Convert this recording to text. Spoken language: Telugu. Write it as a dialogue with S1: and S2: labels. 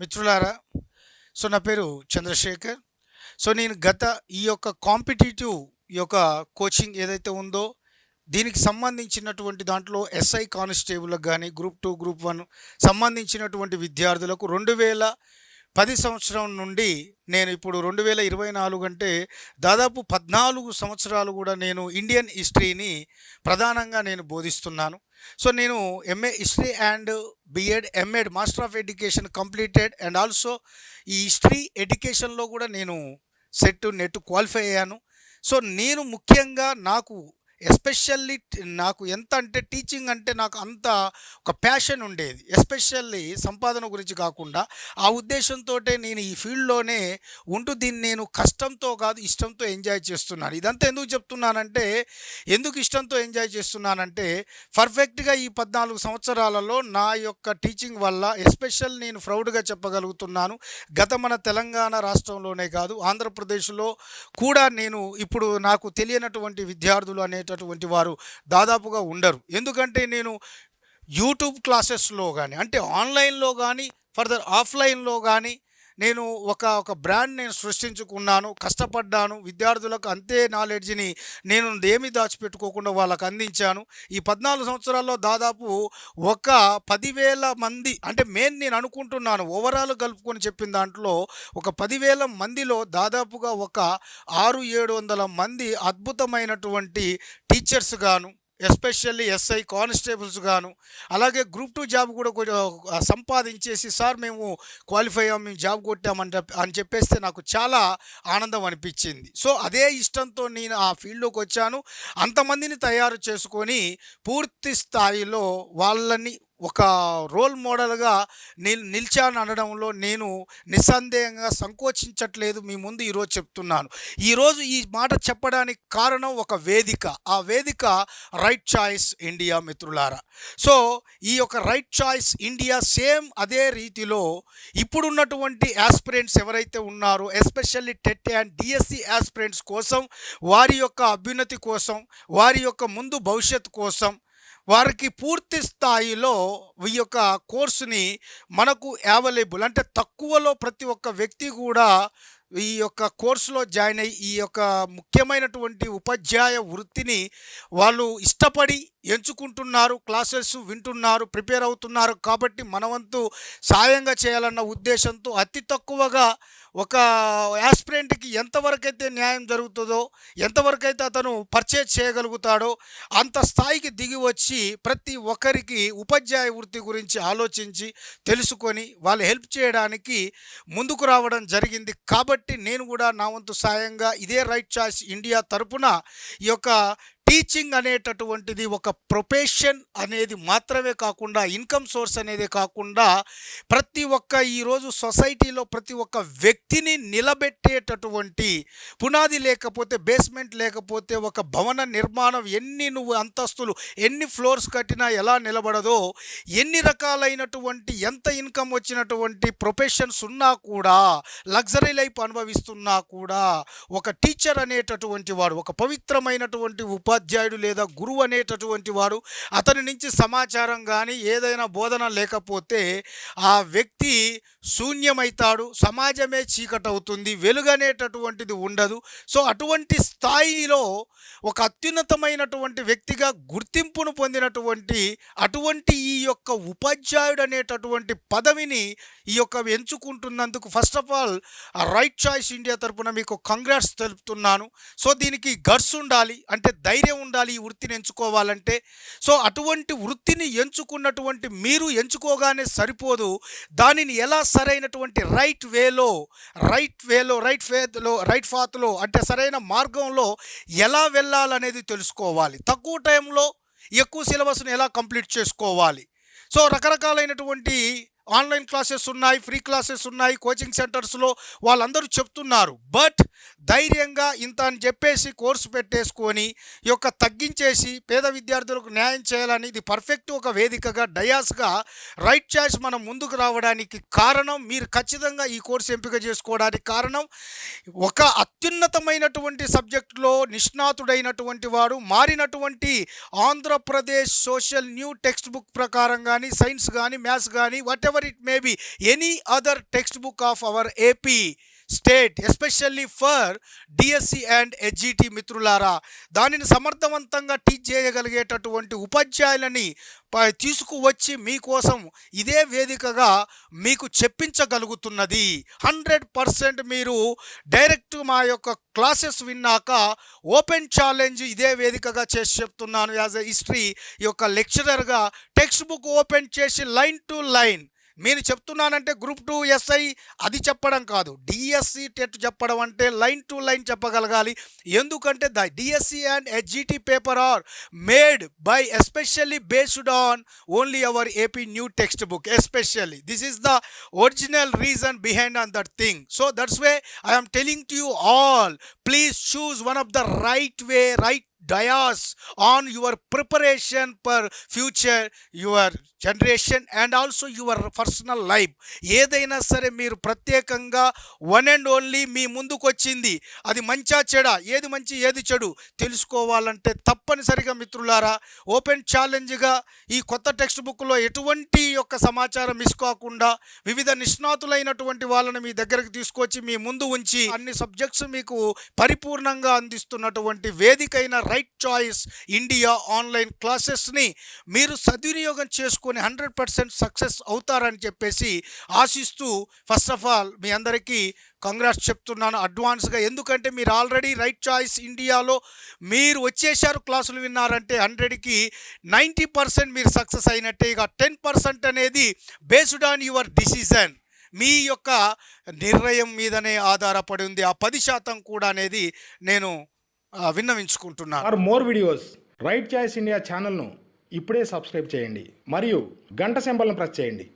S1: మిత్రులారా సో నా పేరు చంద్రశేఖర్. సో నేను గత ఈ యొక్క కాంపిటేటివ్ ఈ యొక్క కోచింగ్ ఏదైతే ఉందో దీనికి సంబంధించినటువంటి దాంట్లో ఎస్ఐ కానిస్టేబుల్కి కానీ గ్రూప్ టూ గ్రూప్ వన్ సంబంధించినటువంటి విద్యార్థులకు రెండు వేల పది సంవత్సరం నుండి నేను ఇప్పుడు రెండు వేల ఇరవై నాలుగు అంటే దాదాపు పద్నాలుగు సంవత్సరాలు కూడా నేను ఇండియన్ హిస్టరీని ప్రధానంగా నేను బోధిస్తున్నాను. సో నేను MA history and BEd MEd master of education completed and also ఈ హిస్టరీ ఎడ్యుకేషన్లో కూడా నేను సెట్ నెట్ క్వాలిఫై అయ్యాను. సో నేను ముఖ్యంగా నాకు ఎస్పెషల్లీ నాకు ఎంత అంటే టీచింగ్ అంటే నాకు అంత ఒక ప్యాషన్ ఉండేది. ఎస్పెషల్లీ సంపాదన గురించి కాకుండా ఆ ఉద్దేశంతో నేను ఈ ఫీల్డ్లోనే ఉంటూ దీన్ని నేను కష్టంతో కాదు ఇష్టంతో ఎంజాయ్ చేస్తున్నాను. ఇదంతా ఎందుకు చెప్తున్నానంటే ఎందుకు ఇష్టంతో ఎంజాయ్ చేస్తున్నానంటే పర్ఫెక్ట్గా ఈ పద్నాలుగు సంవత్సరాలలో నా యొక్క టీచింగ్ వల్ల ఎస్పెషల్ నేను ప్రౌడ్గా చెప్పగలుగుతున్నాను. గత మన తెలంగాణ రాష్ట్రంలోనే కాదు ఆంధ్రప్రదేశ్లో కూడా నేను ఇప్పుడు నాకు తెలియనటువంటి విద్యార్థులు చేసేటటువంటి వారు దాదాపుగా ఉండరు. ఎందుకంటే నేను యూట్యూబ్ క్లాసెస్లో కానీ అంటే ఆన్లైన్లో కానీ ఫర్దర్ ఆఫ్లైన్లో కానీ నేను ఒక ఒక బ్రాండ్ నేను సృష్టించుకున్నాను కష్టపడ్డాను విద్యార్థులకు అంతే నాలెడ్జ్ని నేను ఏమీ దాచిపెట్టుకోకుండా వాళ్ళకు అందించాను. ఈ పద్నాలుగు సంవత్సరాల్లో దాదాపు ఒక పదివేల మంది అంటే మెయిన్ నేను అనుకుంటున్నాను ఓవరాల్ కలుపుకొని చెప్పిన దాంట్లో ఒక పదివేల మందిలో దాదాపుగా ఒక ఆరు ఏడు వందల మంది అద్భుతమైనటువంటి టీచర్స్ గాను ఎస్పెషల్లీ ఎస్ఐ కానిస్టేబుల్స్ గాను అలాగే గ్రూప్ టూ జాబ్ కూడా సంపాదించేసి సార్ మేము క్వాలిఫై అయ్యాం మేము జాబ్ కొట్టామని అని చెప్పేస్తే నాకు చాలా ఆనందం అనిపించింది. సో అదే ఇష్టంతో నేను ఆ ఫీల్డ్లోకి వచ్చాను. అంతమందిని తయారు చేసుకొని పూర్తి స్థాయిలో వాళ్ళని ఒక రోల్ మోడల్గా నిల్ నిలిచాను అనడంలో నేను నిస్సందేహంగా సంకోచించట్లేదు. మీ ముందు ఈరోజు చెప్తున్నాను. ఈరోజు ఈ మాట చెప్పడానికి కారణం ఒక వేదిక. ఆ వేదిక రైట్ చాయిస్ ఇండియా మిత్రులారా. సో ఈ యొక్క రైట్ చాయిస్ ఇండియా సేమ్ అదే రీతిలో ఇప్పుడున్నటువంటి యాస్పిరెంట్స్ ఎవరైతే ఉన్నారో especially TET and DSC aspirants కోసం వారి యొక్క అభ్యున్నతి కోసం వారి యొక్క ముందు భవిష్యత్తు కోసం వారికి పూర్తి స్థాయిలో ఈ యొక్క కోర్సుని మనకు అవైలబుల్ అంటే తక్కువలో ప్రతి ఒక్క వ్యక్తి కూడా ఈ యొక్క కోర్సులో జాయిన్ అయ్యి ఈ యొక్క ముఖ్యమైనటువంటి ఉపాధ్యాయ వృత్తిని వాళ్ళు ఇష్టపడి ఎంచుకుంటున్నారు క్లాసెస్ వింటున్నారు ప్రిపేర్ అవుతున్నారు కాబట్టి మనవంతు సాయంగా చేయాలన్న ఉద్దేశంతో అతి తక్కువగా ఒక యాస్పిరెంట్కి ఎంతవరకు అయితే న్యాయం జరుగుతుందో ఎంతవరకు అయితే అతను పర్చేజ్ చేయగలుగుతాడో అంత స్థాయికి దిగి వచ్చి ప్రతి ఒక్కరికి ఉపాధ్యాయ వృత్తి గురించి ఆలోచించి తెలుసుకొని వాళ్ళు హెల్ప్ చేయడానికి ముందుకు రావడం జరిగింది. కాబట్టి నేను కూడా నా వంతు సాయంగా ఇదే రైట్ చాయిస్ ఇండియా తరపున ఈ యొక్క టీచింగ్ అనేటటువంటిది ఒక ప్రొఫెషన్ అనేది మాత్రమే కాకుండా ఇన్కమ్ సోర్స్ అనేది కాకుండా ప్రతి ఒక్క ఈరోజు సొసైటీలో ప్రతి ఒక్క వ్యక్తిని నిలబెట్టేటటువంటి పునాది లేకపోతే బేస్మెంట్ లేకపోతే ఒక భవన నిర్మాణం ఎన్ని నువ్వు అంతస్తులు ఎన్ని ఫ్లోర్స్ కట్టినా ఎలా నిలబడదో ఎన్ని రకాలైనటువంటి ఎంత ఇన్కమ్ వచ్చినటువంటి ప్రొఫెషన్స్ ఉన్నా కూడా లగ్జరీ లైఫ్ అనుభవిస్తున్నా కూడా ఒక టీచర్ అనేటటువంటి వాడు ఒక పవిత్రమైనటువంటి ఉపాధ్యాయుడు లేదా గురువు అనేటటువంటి వాడు అతని నుంచి సమాచారం కానీ ఏదైనా బోధన లేకపోతే ఆ వ్యక్తి శూన్యమవుతాడు సమాజమే చీకటవుతుంది వెలుగనేటటువంటిది ఉండదు. సో అటువంటి స్థాయిలో ఒక అత్యున్నతమైనటువంటి వ్యక్తిగా గుర్తింపును పొందినటువంటి అటువంటి ఈ యొక్క ఉపాధ్యాయుడు అనేటటువంటి పదవిని ఈ యొక్క ఎంచుకుంటున్నందుకు first of all right choice India తరపున మీకు కంగ్రాట్స్ తెలుపుతున్నాను. సో దీనికి గర్స్ ఉండాలి. అంటే ధైర్యం ఉండాలి ఈ వృత్తిని ఎంచుకోవాలంటే. సో అటువంటి వృత్తిని ఎంచుకున్నటువంటి మీరు ఎంచుకోగానే సరిపోదు. దానిని ఎలా సరైనటువంటి రైట్ వేలో రైట్ వేలో రైట్ ఫేత్లో రైట్ ఫాత్లో అంటే సరైన మార్గంలో ఎలా వెళ్ళాలనేది తెలుసుకోవాలి. తక్కువ టైంలో ఎక్కువ సిలబస్ను ఎలా కంప్లీట్ చేసుకోవాలి. సో రకరకాలైనటువంటి ఆన్లైన్ క్లాసెస్ ఉన్నాయి ఫ్రీ క్లాసెస్ ఉన్నాయి కోచింగ్ సెంటర్స్లో వాళ్ళందరూ చెప్తున్నారు. బట్ ధైర్యంగా ఇంత అని చెప్పేసి కోర్సు పెట్టేసుకొని యొక్క తగ్గించేసి పేద విద్యార్థులకు న్యాయం చేయాలని ఇది పర్ఫెక్ట్ ఒక వేదికగా డయాస్గా రైట్ చాయిస్ మనం ముందుకు రావడానికి కారణం మీరు ఖచ్చితంగా ఈ కోర్సు ఎంపిక చేసుకోవడానికి కారణం. ఒక అత్యున్నతమైనటువంటి సబ్జెక్టులో నిష్ణాతుడైనటువంటి వాడు మారినటువంటి Andhra Pradesh social new text book ప్రకారం కానీ సైన్స్ కానీ మ్యాథ్స్ కానీ whatever it may be any other text book of our AP state especially for DSC and HGT మిత్రులారా దానిని సమర్థవంతంగా టీచ్ చేయగలిగేటటువంటి ఉపాధ్యాయులని తీసుకువచ్చి మీకోసం ఇదే వేదికగా మీకు చెప్పించగలుగుతున్నది. హండ్రెడ్ పర్సెంట్ మీరు డైరెక్ట్ మా యొక్క క్లాసెస్ విన్నాక ఓపెన్ ఛాలెంజ్ ఇదే వేదికగా చేసి చెప్తున్నాను యాజ్ ఎ హిస్టరీ యొక్క లెక్చరర్గా. టెక్స్ట్ బుక్ ఓపెన్ చేసి లైన్ టు లైన్ నేను చెప్తున్నానంటే గ్రూప్ టూ ఎస్ఐ అది చెప్పడం కాదు. డిఎస్సి టెట్ చెప్పడం అంటే లైన్ టు లైన్ చెప్పగలగాలి. ఎందుకంటే the DSC and HGT paper are made by especially based on only our AP new textbook. Especially this is the original reason behind on that thing. So that's way I telling to you all please choose one of the right way right dais on your preparation for future your generation and also your personal life ఏదైనా సరే మీరు ప్రత్యేకంగా వన్ అండ్ ఓన్లీ మీ ముందుకు వచ్చింది అది మంచా చెడా? ఏది మంచి ఏది చెడు? తెలుసుకోవాలంటే తప్పనిసరిగా మిత్రులారా ఓపెన్ ఛాలెంజ్గా ఈ కొత్త టెక్స్ట్ బుక్లో ఎటువంటి యొక్క సమాచారం మిస్ కాకుండా వివిధ నిష్ణాతులైనటువంటి వాళ్ళని మీ దగ్గరకు తీసుకొచ్చి మీ ముందు ఉంచి అన్ని సబ్జెక్ట్స్ మీకు పరిపూర్ణంగా అందిస్తున్నటువంటి వేదికైన రైట్ చాయిస్ ఇండియా ఆన్లైన్ క్లాసెస్ని మీరు సద్వినియోగం చేసుకొని హండ్రెడ్ పర్సెంట్ సక్సెస్ అవుతారని చెప్పేసి ఆశిస్తూ ఫస్ట్ ఆఫ్ ఆల్ మీ అందరికీ కంగ్రాట్స్ చెప్తున్నాను. అడ్వాన్స్గా ఎందుకంటే మీరు ఆల్రెడీ రైట్ చాయిస్ ఇండియాలో మీరు వచ్చేసారు క్లాసులు విన్నారంటే హండ్రెడ్కి నైంటీ పర్సెంట్ మీరు సక్సెస్ అయినట్టే. ఇక టెన్ పర్సెంట్ అనేది బేస్డ్ ఆన్ యువర్ డిసిజన్ మీ యొక్క నిర్ణయం మీదనే ఆధారపడి ఉంది. ఆ పది శాతం కూడా అనేది నేను విన్నవించుకుంటున్నాను.
S2: For more videos right choice India ఛానల్ను ఇప్పుడే సబ్స్క్రైబ్ చేయండి. మరియు గంట సింబల్ను ప్రెస్ చేయండి.